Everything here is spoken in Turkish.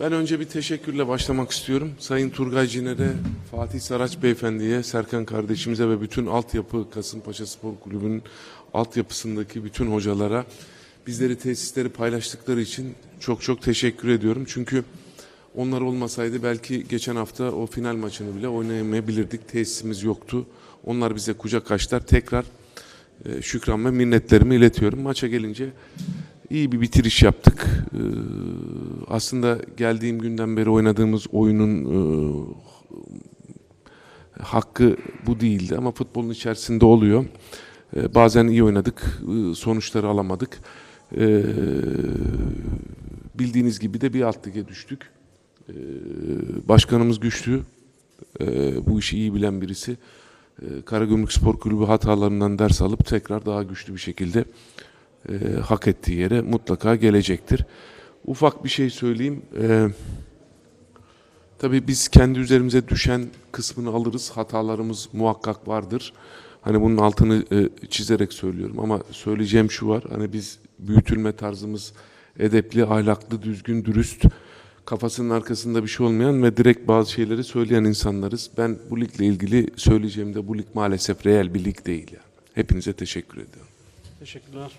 Ben önce bir teşekkürle başlamak istiyorum. Sayın Turgay Ciner'e, Fatih Saraç Beyefendi'ye, Serkan kardeşimize ve bütün altyapı Kasımpaşa Spor Kulübü'nün altyapısındaki bütün hocalara bizleri tesisleri paylaştıkları için çok çok teşekkür ediyorum. Çünkü onlar olmasaydı belki geçen hafta o final maçını bile oynayamayabilirdik. Tesisimiz yoktu. Onlar bize kucak açtılar. Tekrar e, şükran ve minnetlerimi iletiyorum. Maça gelince iyi bir bitiriş yaptık. Aslında geldiğim günden beri oynadığımız oyunun e, hakkı bu değildi ama futbolun içerisinde oluyor. Ee, bazen iyi oynadık, e, sonuçları alamadık. Ee, bildiğiniz gibi de bir alt lige düştük. Ee, başkanımız güçlü, Ee, bu işi iyi bilen birisi. Ee, Karagümrük Spor Kulübü hatalarından ders alıp tekrar daha güçlü bir şekilde e, hak ettiği yere mutlaka gelecektir. Ufak bir şey söyleyeyim. Ee, tabii biz kendi üzerimize düşen kısmını alırız. Hatalarımız muhakkak vardır. Hani bunun altını e, çizerek söylüyorum ama söyleyeceğim şu var. Hani biz büyütülme tarzımız edepli, ahlaklı, düzgün, dürüst, kafasının arkasında bir şey olmayan ve direkt bazı şeyleri söyleyen insanlarız. Ben bu ligle ilgili söyleyeceğim de bu lig maalesef reel bir lig değil. Yani. Hepinize teşekkür ediyorum. Teşekkürler.